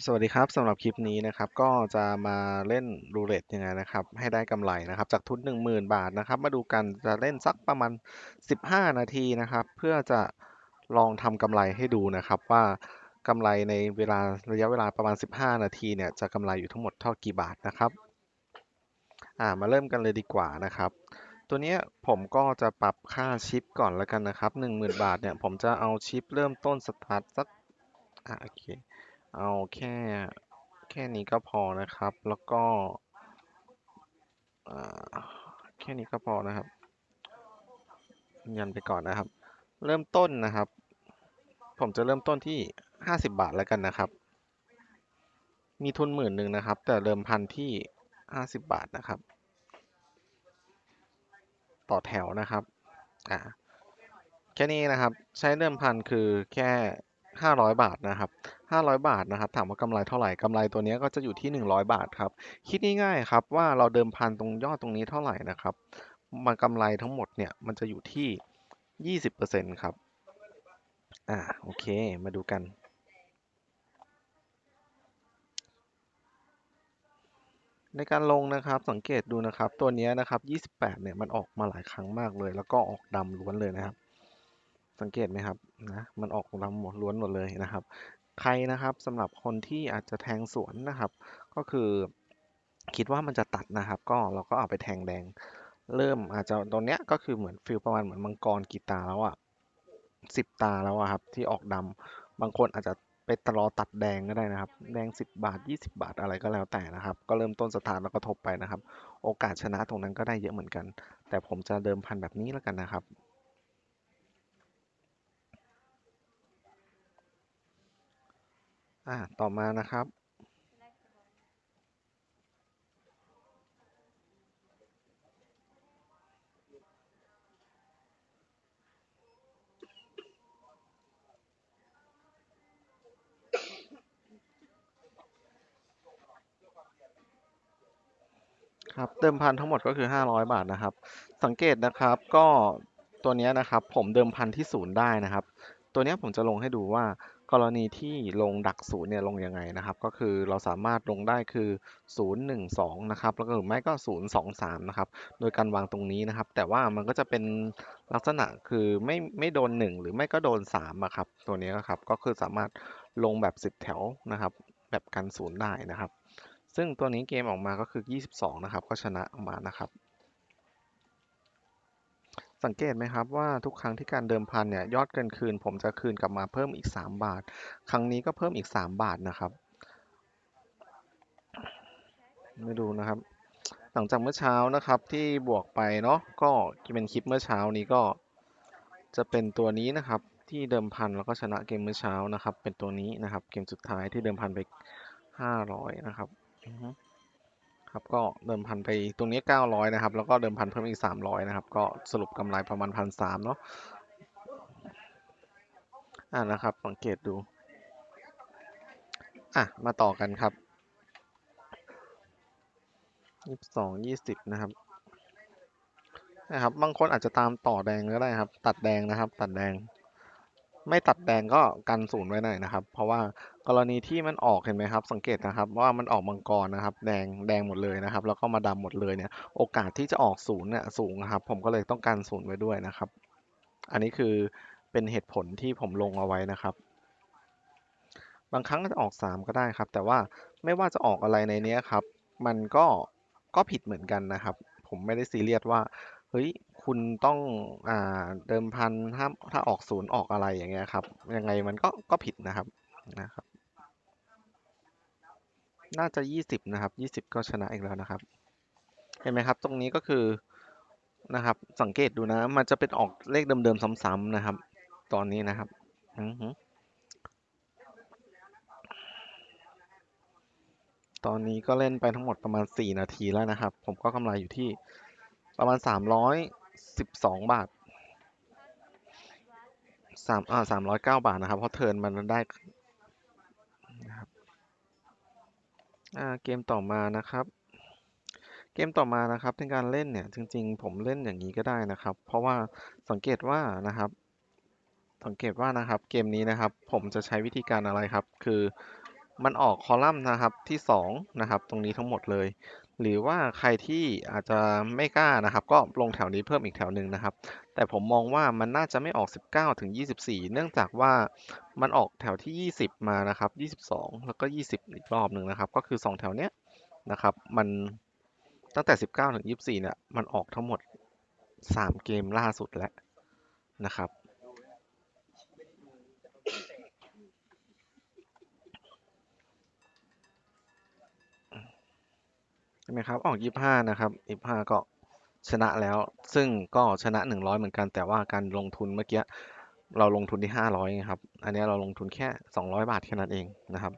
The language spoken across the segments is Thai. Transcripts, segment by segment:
สวัสดีครับสำหรับคลิปนี้นะครับก็จะมาเล่นรูเล็ตยังไงนะครับให้ได้กำไรนะครับจากทุน 10,000 บาทนะครับ มาดูกันจะเล่นสักประมาณ 15 นาทีนะครับ เพื่อจะลองทำกำไรให้ดูนะครับ ว่ากำไรในเวลาระยะเวลาประมาณ 15 นาทีเนี่ยจะกำไรอยู่ทั้งหมดเท่ากี่บาทนะครับอ่ามาเริ่มกันเลยดีกว่านะครับ ตัวนี้ผมก็จะปรับค่าชิปก่อนแล้วกันนะครับ 10,000 บาทเนี่ยผมจะเอาชิปเริ่มต้นสตาร์ทสักอ่าโอเค เอาแค่ แค่นี้ก็พอนะครับ แล้วก็แค่นี้ก็พอนะครับ ยันไปก่อนนะครับ เริ่มต้นนะครับ ผมจะเริ่มต้นที่ 50 บาทแล้วกันนะครับ มีทุนหมื่นหนึ่งนะครับ แต่เริ่มพันที่ 50 บาทนะครับ ต่อแถวนะครับอ่าแค่นี้นะครับ ใช้เดิมพันคือแค่ 500 บาทนะครับ 500 บาทนะครับ ถามว่ากำไรเท่าไหร่กำไรตัวเนี้ยก็จะอยู่ที่ 100 บาทครับ คิดง่ายๆครับว่าเราเดิมพันตรงยอดตรงนี้เท่าไหร่นะครับ มันกำไรทั้งหมดเนี่ยมันจะอยู่ที่ 20%ครับอ่าโอเค มาดูกัน ในการลงนะครับสังเกตดูนะครับ ตัวเนี้ยนะครับ 28 เนี่ยมันออกมาหลายครั้งมากเลย แล้วก็ออกดำล้วนเลยนะครับ สังเกตไหมครับนะมันออกดำหมดล้วนหมดเลยนะครับ ใครนะครับสำหรับคนที่อาจจะแทงสวนนะครับ ก็คือคิดว่ามันจะตัดนะครับ ก็เราก็เอาไปแทงแดง เริ่มอาจจะตรงเนี้ยก็คือเหมือนฟิลประมาณเหมือนมังกรกีตาแล้วอะสิบตาแล้วอะครับที่ออกดำบางคนอาจจะไปตรอตัดแดงก็ได้นะครับ แดง 10 บาท 20 บาทอะไรก็แล้วแต่นะครับ ก็เริ่มต้นสถานแล้วก็ทบไปนะครับ โอกาสชนะตรงนั้นก็ได้เยอะเหมือนกัน แต่ผมจะเดิมพันแบบนี้แล้วกันนะครับ อ่าต่อมานะครับ ครับเดิมพันทั้งหมดก็คือ 500 บาทนะครับ สังเกตนะครับก็ตัวเนี้ยนะครับ ผมเดิมพันที่ศูนย์ได้นะครับ ตัวเนี้ยผมจะลงให้ดูว่า กรณีที่ลงดักศูนย์เนี่ยลงยังไงนะครับ ก็คือเราสามารถลงได้คือ 0 1 2 นะครับ แล้วก็หรือไม่ก็ 0 2 3 นะครับ โดยการวางตรงนี้นะครับ แต่ว่ามันก็จะเป็นลักษณะคือไม่ไม่โดน 1 หรือไม่ก็โดน3อะครับ ตัวนี้นะครับ ก็คือสามารถลงแบบ 10 แถวนะครับ แบบกันศูนย์ได้นะครับ ซึ่งตัวนี้เกมออกมาก็คือ 22 นะครับ ก็ชนะออกมานะครับ สังเกตไหมครับว่าทุกครั้งที่การเดิมพันเนี่ยยอดเกินคืน ผมจะคืนกลับมาเพิ่มอีก 3 บาท ครั้งนี้ก็เพิ่มอีก 3 บาทนะครับไม่ดูนะครับ หลังจากเมื่อเช้านะครับที่บวกไปเนาะก็เป็นคลิปเมื่อเช้านี้ก็ จะเป็นตัวนี้นะครับที่เดิมพันแล้วก็ชนะเกมเมื่อเช้านะครับ เป็นตัวนี้นะครับ เกมสุดท้ายที่เดิมพันไป500นะครับอือฮึ ครับก็เดิมพันไปตรงนี้ 900 นะครับ แล้วก็เดิมพันเพิ่มอีก 300 นะครับ ก็สรุปกำไรประมาณ1,300เนาะอ่านะครับ สังเกตดู อะ มาต่อกันครับ22 20นะครับนะครับ บางคนอาจจะตามต่อแดงก็ได้ครับ ตัดแดงนะครับ ตัดแดง ไม่ตัดแดงก็กันศูนย์ไว้หน่อยนะครับ เพราะว่ากรณีที่มันออกเห็นไหมครับ สังเกตนะครับ ว่ามันออกมังกรนะครับ แดงแดงหมดเลยนะครับ แล้วก็มาดำหมดเลยเนี่ย โอกาสที่จะออกศูนย์เนี่ยสูงครับ ผมก็เลยต้องการศูนย์ไว้ด้วยนะครับ อันนี้คือเป็นเหตุผลที่ผมลงเอาไว้นะครับบางครั้งก็จะออกสามก็ได้ครับ แต่ว่าไม่ว่าจะออกอะไรในนี้ครับ มันก็ก็ผิดเหมือนกันนะครับ ผมไม่ได้ซีเรียสว่า เฮ้ย คุณต้อง อ่า เดิมพันถ้าถ้าออกศูนย์ออกอะไรอย่างเงี้ยครับ ยังไงมันก็ก็ผิดนะครับนะครับ น่าจะยี่สิบนะครับยี่สิบก็ชนะอีกแล้วนะครับ เห็นไหมครับ ตรงนี้ก็คือนะครับ สังเกตดูนะ มันจะเป็นออกเลขเดิมๆซ้ำๆนะครับ ตอนนี้นะครับอือตอนนี้ก็เล่นไปทั้งหมดประมาณสี่นาทีแล้วนะครับ ผมก็กำไรอยู่ที่ ประมาณสามร้อยสิบสองบาทสามอ่าสามร้อยเก้าบาทนะครับ เพราะเทิร์นมันได้นะครับอ่าเกมต่อมานะครับ เกมต่อมานะครับในการเล่นเนี่ยจริง ๆ ผมเล่นอย่างนี้ก็ได้นะครับ เพราะว่าสังเกตว่านะครับ สังเกตว่านะครับเกมนี้นะครับ ผมจะใช้วิธีการอะไรครับ คือมันออกคอลัมน์นะครับที่สองนะครับ ตรงนี้ทั้งหมดเลย หรือว่าใครที่อาจจะไม่กล้านะครับ ก็ลงแถวนี้เพิ่มอีกแถวหนึ่งนะครับ แต่ผมมองว่ามันน่าจะไม่ออก 19ถึง24 เนื่องจากว่ามันออกแถวที่ 20 มานะครับ 22 แล้วก็ 20 อีกรอบหนึ่งนะครับ ก็คือ 2 แถวเนี้ยนะครับมันตั้งแต่ 19ถึง24 เนี่ย มันออกทั้งหมด 3 เกมล่าสุดแล้วนะครับ ไหมครับออก25นะครับ25ก็ชนะแล้ว ซึ่งก็ชนะ100เหมือนกัน แต่ว่าการลงทุนเมื่อกี้เราลงทุนที่500ไงครับ อันนี้เราลงทุนแค่200บาทแค่นั้นเองนะครับ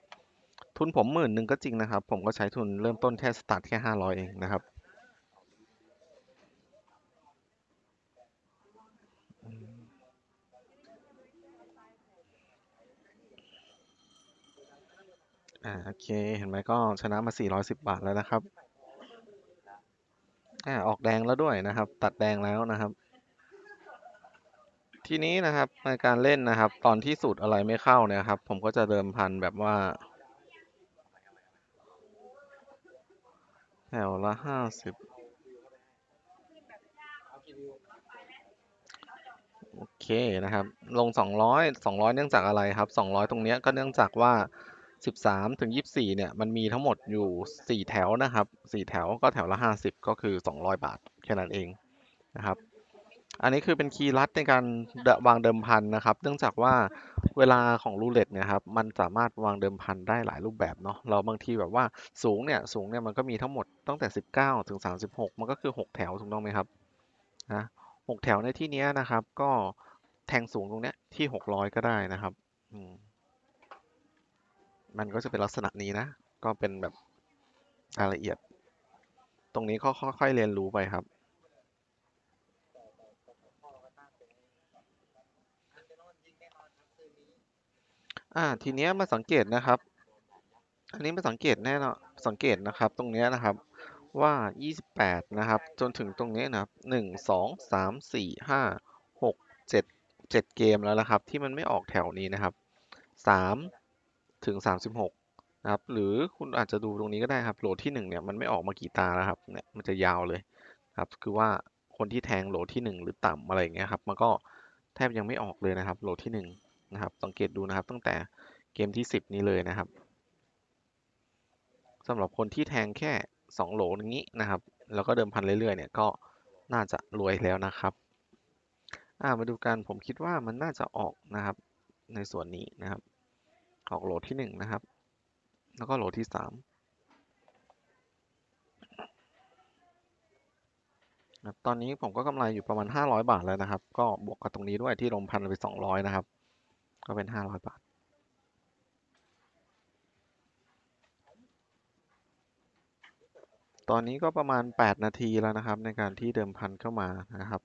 ทุนผมหมื่นหนึ่งก็จริงนะครับ ผมก็ใช้ทุนเริ่มต้นแค่สตาร์ทแค่500เองนะครับอ่าโอเค เห็นไหมก็ชนะมา 410 บาทแล้วนะครับ อ่าออกแดงแล้วด้วยนะครับ ตัดแดงแล้วนะครับ ทีนี้นะครับในการเล่นนะครับ ตอนที่สูตรอะไรไม่เข้าเนี่ยครับ ผมก็จะเดิมพันแบบว่า แถวละห้าสิบโอเคนะครับ ลงสองร้อยสองร้อยเนื่องจากอะไรครับสองร้อยตรงเนี้ยก็เนื่องจากว่า สิบสามถึงยี่สิบสี่เนี่ยมันมีทั้งหมดอยู่สี่แถวนะครับสี่แถวก็แถวละห้าสิบก็คือสองร้อยบาทแค่นั้นเองนะครับ อันนี้คือเป็นคีย์ลัดในการวางเดิมพันนะครับ เนื่องจากว่าเวลาของรูเล็ตเนี่ยครับมันสามารถวางเดิมพันได้หลายรูปแบบเนาะเราบางทีแบบว่าสูงเนี่ยสูงเนี่ยมันก็มีทั้งหมดตั้งแต่19ถึง36มันก็คือ6แถวถูกต้องไหมครับนะหกแถวในที่นี้นะครับ ก็แทงสูงตรงเนี้ยที่600ก็ได้นะครับอืม มันก็จะเป็นลักษณะนี้นะ ก็เป็นแบบรายละเอียด ตรงนี้ก็ค่อยๆเรียนรู้ไปครับ อ่า ทีเนี้ยมาสังเกตนะครับ อันนี้มาสังเกตแน่นอน สังเกตนะครับ ตรงเนี้ยนะครับว่า 28 นะครับ จนถึงตรงนี้นะครับ 1 2 3 4 5 6 7 7 เกมแล้วนะครับ ที่มันไม่ออกแถวนี้นะครับ 3 ถึง 36นะครับหรือคุณอาจจะดูตรงนี้ก็ได้ครับโหลดที่1เนี่ยมันไม่ออกมากี่ตาแล้วครับเนี่ยมันจะยาวเลยครับคือว่าคนที่แทงโหลดที่ 1 หรือต่ำอะไรอย่างเงี้ยครับมันก็แทบยังไม่ออกเลยนะครับโหลดที่1นะครับสังเกตดูนะครับตั้งแต่เกมที่ 10 นี้เลยนะครับสำหรับคนที่แทงแค่ 2 โหลอย่างนี้นะครับ แล้วก็เดิมพันเรื่อยๆเนี่ยก็น่าจะรวยแล้วนะครับอ่ามาดูกันผมคิดว่ามันน่าจะออกนะครับในส่วนนี้นะครับ ออกโหลที่1นะครับ แล้วก็โหลที่3นะครับตอนนี้ผมก็กำไรอยู่ประมาณ 500 บาทแล้วนะครับ ก็บวกกับตรงนี้ด้วยที่ลงพันไป 200 นะครับ ก็เป็น 500 บาท ตอนนี้ก็ประมาณ 8 นาทีแล้วนะครับ ในการที่เดิมพันเข้ามานะครับ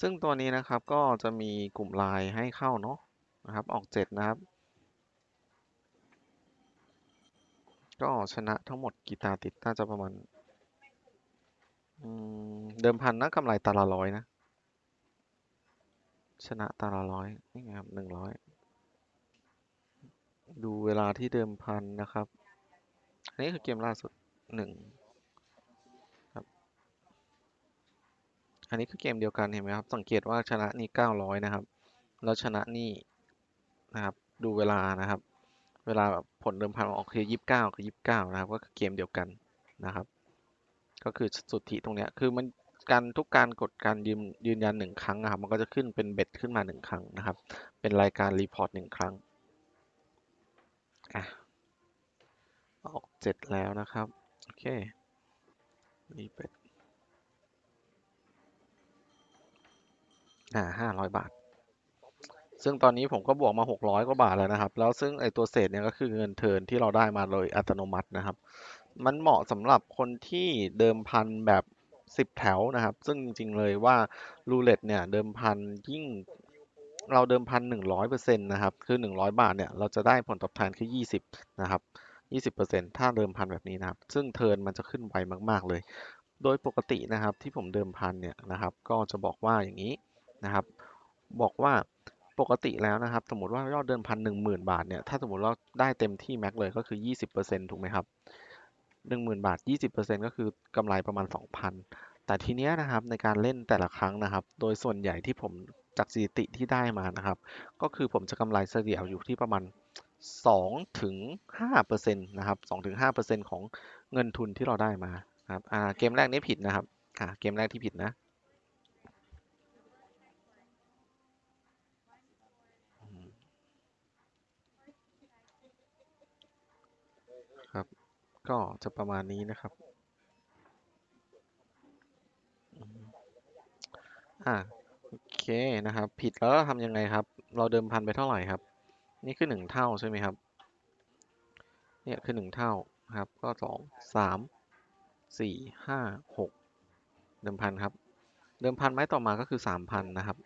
ซึ่งตัวนี้นะครับก็จะมีกลุ่มไลน์ให้เข้าเนาะนะครับ ออก 7 นะครับ ก็ชนะทั้งหมดกีตาติดน่าจะประมาณมเดิมพันนะกำไรตาละร้อยนะ ชนะตาละร้อยนี่ไงครับหนึ่งร้อยดูเวลาที่เดิมพันนะครับ อันนี้คือเกมล่าสุดหนึ่ง อันนี้คือเกมเดียวกันเห็นไหมครับ สังเกตว่าชนะนี่เก้าร้อยนะครับ แล้วชนะนี่นะครับ ดูเวลานะครับ เวลาแบบผลเดิมพันออกคือยี่สิบเก้าคือยี่สิบเก้านะครับ ก็คือเกมเดียวกันนะครับ ก็คือสุทธิตรงเนี้ย คือมันการทุกการกดการยืนยืนยันหนึ่งครั้งนะครับ มันก็จะขึ้นเป็นเบ็ดขึ้นมาหนึ่งครั้งนะครับ เป็นรายการรีพอร์ตหนึ่งครั้ง อะ ออกเจ็ดแล้วนะครับ โอเครีเบ็ด อ่าห้าร้อยบาท ซึ่งตอนนี้ผมก็บวกมา600กว่าบาทแล้วนะครับ แล้วซึ่งไอตัวเศษเนี่ยก็คือเงินเทินที่เราได้มาโดยอัตโนมัตินะครับ มันเหมาะสำหรับคนที่เดิมพันแบบ10แถวนะครับ ซึ่งจริง ๆ เลยว่ารูเล็ตเนี่ยเดิมพันยิ่งเราเดิมพัน100%นต์นะครับ คือ100บาทเนี่ยเราจะได้ผลตอบแทนคือ20นะครับ20%ถ้าเดิมพันแบบนี้นะครับ ซึ่งเทินมันจะขึ้นไวมาก ๆ เลย โดยปกตินะครับที่ผมเดิมพันเนี่ยนะครับ ก็จะบอกว่าอย่างนี้ นะครับ บอกว่าปกติแล้วนะครับ สมมติว่ายอดเดิมพันหนึ่งหมื่นบาทเนี่ย ถ้าสมมติเราได้เต็มที่แม็กเลยก็คือยี่สิบเปอร์เซ็นต์ถูกไหมครับหนึ่งหมื่นบาทยี่สิบเปอร์เซ็นต์ก็คือกำไรประมาณสองพันแต่ทีเนี้ยนะครับในการเล่นแต่ละครั้งนะครับ โดยส่วนใหญ่ที่ผมจากสถิติที่ได้มานะครับ ก็คือผมจะกำไรเฉลี่ยอยู่ที่ประมาณ2ถึง5เปอร์เซ็นต์นะครับ2ถึง5เปอร์เซ็นต์ของเงินทุนที่เราได้มาครับอ่าเกมแรกนี้ผิดนะครับอ่าเกมแรกที่ผิดนะ ครับ ก็จะประมาณนี้นะครับอ่าโอเคนะครับ ผิดแล้วทำยังไงครับ เราเดิมพันไปเท่าไหร่ครับ นี่คือหนึ่งเท่าใช่ไหมครับ เนี่ยคือหนึ่งเท่าครับ ก็สองสามสี่ห้าหกเดิมพันครับ เดิมพันไม้ต่อมาก็คือสามพันนะครับ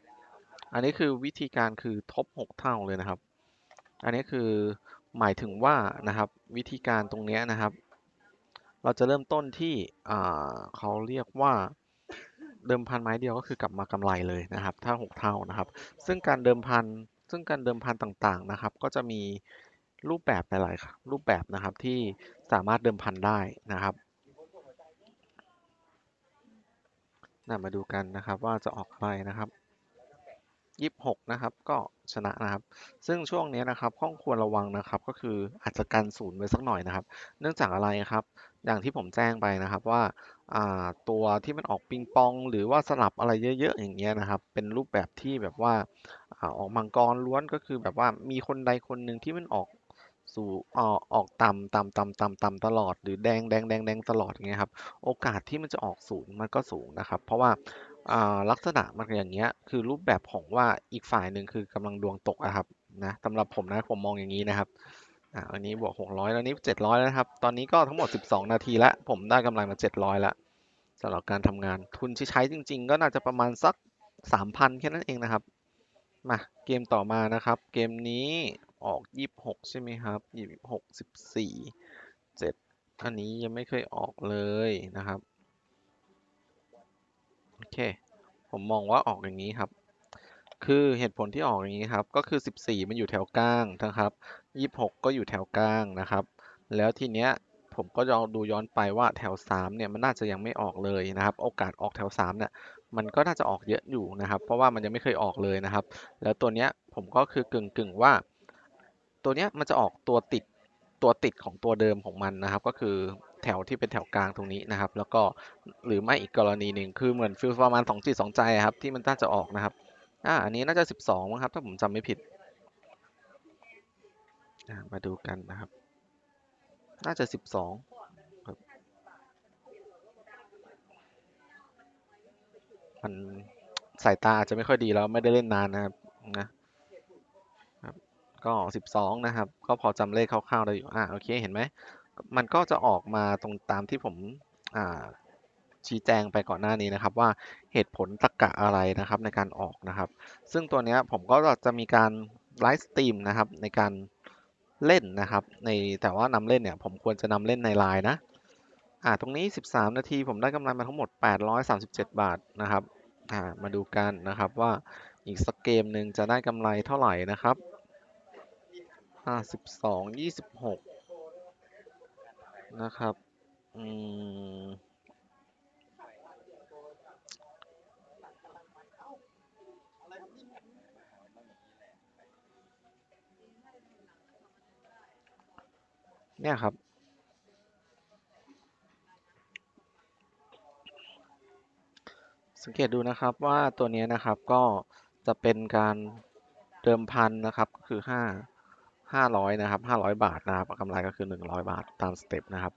อันนี้คือวิธีการคือทบหกเท่าเลยนะครับ อันนี้คือหมายถึงว่านะครับ วิธีการตรงนี้นะครับ เราจะเริ่มต้นที่เขาเรียกว่าเดิมพันไม้เดียวก็คือกลับมากำไรเลยนะครับ ถ้าหกเท่านะครับ ซึ่งการเดิมพันซึ่งการเดิมพันต่างๆนะครับ ก็จะมีรูปแบบหลายๆรูปแบบนะครับที่สามารถเดิมพันได้นะครับน่ามาดูกันนะครับว่าจะออกอะไรนะครับยี่สิบหกนะครับ ก็ชนะนะครับ ซึ่งช่วงนี้นะครับข้อควรระวังนะครับ ก็คืออาจจะกันศูนย์ไว้สักหน่อยนะครับ เนื่องจากอะไรครับ อย่างที่ผมแจ้งไปนะครับว่าตัวที่มันออกปิงปอง หรือว่าสลับอะไรเยอะ ๆ อย่างเงี้ยนะครับ เป็นรูปแบบที่แบบว่าออกมังกรล้วนก็คือแบบว่ามีคนใดคนหนึ่งที่มันออกสู่ออกออกต่ำต่ำต่ำต่ำต่ำตลอด หรือแดงแดงแดงแดงตลอดอย่างเงี้ยครับโอกาสที่มันจะออกศูนย์มันก็สูงนะครับ เพราะว่าลักษณะมันอย่างเงี้ยคือรูปแบบของว่าอีกฝ่ายหนึ่งคือกำลังดวงตกอะครับนะสำหรับผมนะผมมองอย่างนี้นะครับ อ่าอันนี้บวกหกร้อยแล้วนี้เจ็ดร้อยแล้วนะครับ ตอนนี้ก็ทั้งหมดสิบสองนาทีแล้วผมได้กำไรมาเจ็ดร้อยแล้วสำหรับการทำงานทุนที่ใช้จริง ๆ ก็น่าจะประมาณสักสามพันแค่นั้นเองนะครับ มาเกมต่อมานะครับ เกมนี้ออกยี่สิบหกใช่ไหมครับยี่สิบหกสิบสี่เจ็ดอันนี้ยังไม่เคยออกเลยนะครับ โอเค ผมมองว่าออกอย่างนี้ครับ คือเหตุผลที่ออกอย่างนี้ครับ ก็คือ 14 มันอยู่แถวกลางนะครับ 26 ก็อยู่แถวกลางนะครับ แล้วทีเนี้ยผมก็ลองดูย้อนไปว่าแถว 3 เนี่ยมันน่าจะยังไม่ออกเลยนะครับ โอกาสออกแถว3เนี่ยมันก็น่าจะออกเยอะอยู่นะครับ เพราะว่ามันยังไม่เคยออกเลยนะครับ แล้วตัวเนี้ยผมก็คือกึ่งกึ่งว่า ตัวเนี้ยมันจะออกตัวติดตัวติดของตัวเดิมของมันนะครับ ก็คือแถวที่เป็นแถวกลางตรงนี้นะครับ แล้วก็หรือไม่อีกกรณีหนึ่งคือเหมือนฟิลประมาณสองจิตสองใจครับที่มันน่าจะออกนะครับ อ่าอันนี้น่าจะสิบสองมั้งครับ ถ้าผมจำไม่ผิด มาดูกันนะครับ น่าจะสิบสองครับมันสายตาอาจจะไม่ค่อยดีแล้วไม่ได้เล่นนานนะครับนะครับก็สิบสองนะครับ ก็พอจำเลขคร่าวๆได้อยู่อ่าโอเคเห็นไหมมันก็จะออกมาตรงตามที่ผมอ่า ชี้แจงไปก่อนหน้านี้นะครับ ว่าเหตุผลตรรกะอะไรนะครับในการออกนะครับ ซึ่งตัวนี้ผมก็จะมีการไลฟ์สตรีมนะครับในการเล่นนะครับ ในแต่ว่านำเล่นเนี่ยผมควรจะนำเล่นในไลน์นะอ่าตรงนี้ 13 นาทีผมได้กำไรมาทั้งหมด 837 บาทนะครับอ่ามาดูกันนะครับว่าอีกสักเกมหนึ่งจะได้กำไรเท่าไหร่นะครับอ่า12 26 นะครับ อืม เนี่ยครับ สังเกตดูนะครับว่าตัวนี้นะครับก็จะเป็นการเดิมพันนะครับก็คือห้าห้าร้อยนะครับห้าร้อยบาทนะครับกำไรก็คือหนึ่งร้อยบาทตามสเต็ปนะครับ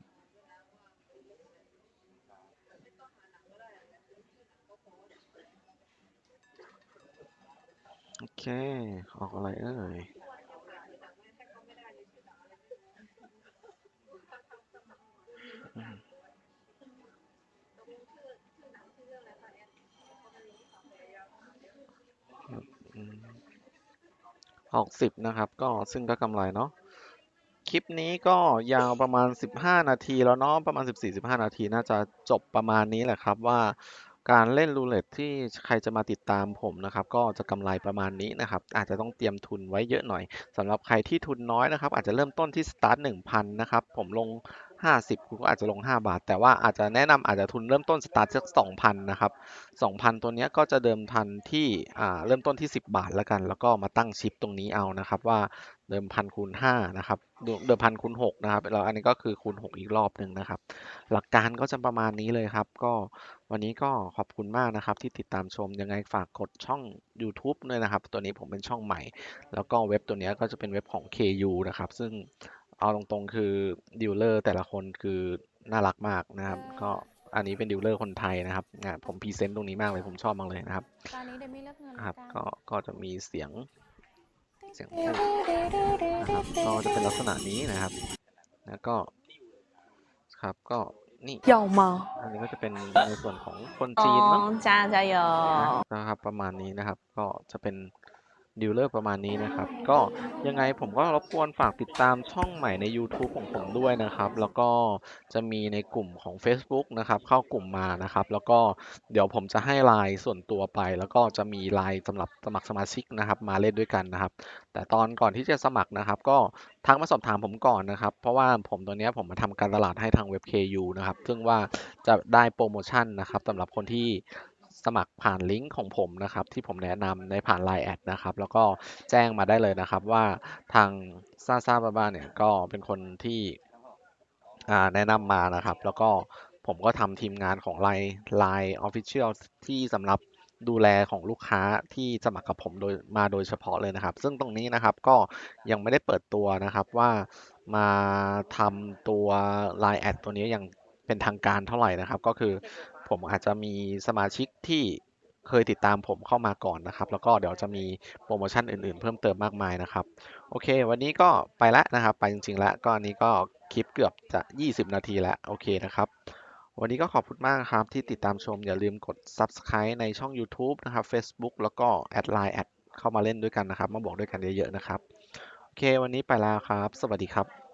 โอเค ออกอะไรเอ่ย ออกสิบนะครับ ก็ซึ่งก็กำไรเนาะคลิปนี้ก็ยาวประมาณ 15 นาทีแล้วเนาะประมาณ 14-15 นาทีน่าจะจบประมาณนี้แหละครับว่าการเล่นรูเล็ตที่ใครจะมาติดตามผมนะครับ ก็จะกำไรประมาณนี้นะครับ อาจจะต้องเตรียมทุนไว้เยอะหน่อยสำหรับใครที่ทุนน้อยนะครับ อาจจะเริ่มต้นที่สตาร์ท1,000นะครับ ผมลง 50คุณก็อาจจะลง 5 บาท แต่ว่าอาจจะแนะนำอาจจะทุนเริ่มต้นสตาร์ทสัก2,000นะครับ2,000 ตัวนี้ก็จะเดิมพันที่อ่าเริ่มต้นที่ 10 บาทแล้วกัน แล้วก็มาตั้งชิปตรงนี้เอานะครับว่าเดิมพันคูณ5นะครับเดิมพันคูณ6นะครับแล้วอันนี้ก็คือคูณ 6 อีกรอบหนึ่งนะครับ หลักการก็จะประมาณนี้เลยครับ ก็วันนี้ก็ขอบคุณมากนะครับ ที่ติดตามชมยังไงฝากกดช่อง YouTube ด้วยนะครับ ตัวนี้ผมเป็นช่องใหม่ แล้วก็เว็บตัวนี้ก็จะเป็นเว็บของ KU นะครับ ซึ่ง เอาตรงๆคือดีลเลอร์แต่ละคนคือน่ารักมากนะครับ ก็อันนี้เป็นดีลเลอร์คนไทยนะครับอ่ะผมพรีเซนต์ตรงนี้มากเลยผมชอบมากเลยนะครับ ตอนนี้เดมี่เลือกเงิน ครับ แล้วกัน ก็ก็จะมีเสียงเสียงพูดนะครับก็จะเป็นลักษณะนี้นะครับ แล้วก็ครับก็นี่ 有吗？ อันนี้ก็จะเป็นในส่วนของคนจีนเนาะ 哦，加加油！ นะครับประมาณนี้นะครับ ก็จะเป็น ดีลเลอร์ประมาณนี้นะครับ ก็ยังไงผมก็รบกวนฝากติดตามช่องใหม่ใน YouTube ของผมด้วยนะครับ แล้วก็จะมีในกลุ่มของ Facebook นะครับ เข้ากลุ่มมานะครับ แล้วก็เดี๋ยวผมจะให้ไลน์ส่วนตัวไป แล้วก็จะมีไลน์สำหรับสมัครสมาชิกนะครับ มาเล่นด้วยกันนะครับ แต่ตอนก่อนที่จะสมัครนะครับ ก็ทักมาสอบถามผมก่อนนะครับ เพราะว่าผมตัวนี้ผมมาทำการตลาดให้ทางเว็บ KU นะครับ ซึ่งว่าจะได้โปรโมชั่นนะครับสำหรับคนที่ สมัครผ่านลิงก์ของผมนะครับ ที่ผมแนะนำในผ่าน Line แอดนะครับ แล้วก็แจ้งมาได้เลยนะครับ ว่าทางซาซาบาบาเนี่ยก็เป็นคนที่แนะนำมานะครับ แล้วก็ผมก็ทำทีมงานของ Line Line Official ที่สำหรับดูแลของลูกค้าที่สมัครกับผมโดยมาโดยเฉพาะเลยนะครับ ซึ่งตรงนี้นะครับก็ยังไม่ได้เปิดตัวนะครับว่ามาทำตัว Line แอดตัวนี้อยังเป็นทางการเท่าไหร่นะครับ ก็คือ ผมอาจจะมีสมาชิกที่เคยติดตามผมเข้ามาก่อนนะครับ แล้วก็เดี๋ยวจะมีโปรโมชั่นอื่นๆ เพิ่มเติมมากมายนะครับ โอเค วันนี้ก็ไปล้วนะครับ ไปจริงๆล้วก็อันนี้ก็คลิปเกือบจะ 20 นาทีแล้วโอเคนะครับ วันนี้ก็ขอบคุณมากครับที่ติดตามชมอย่าลืมกด Subscribe ในช่อง YouTube นะครับ Facebook แล้วก็แอดไลน์แอดเข้ามาเล่นด้วยกันนะครับ มาบอกด้วยกันเยอะๆนะครับ โอเค วันนี้ไปแล้วครับ สวัสดีครับ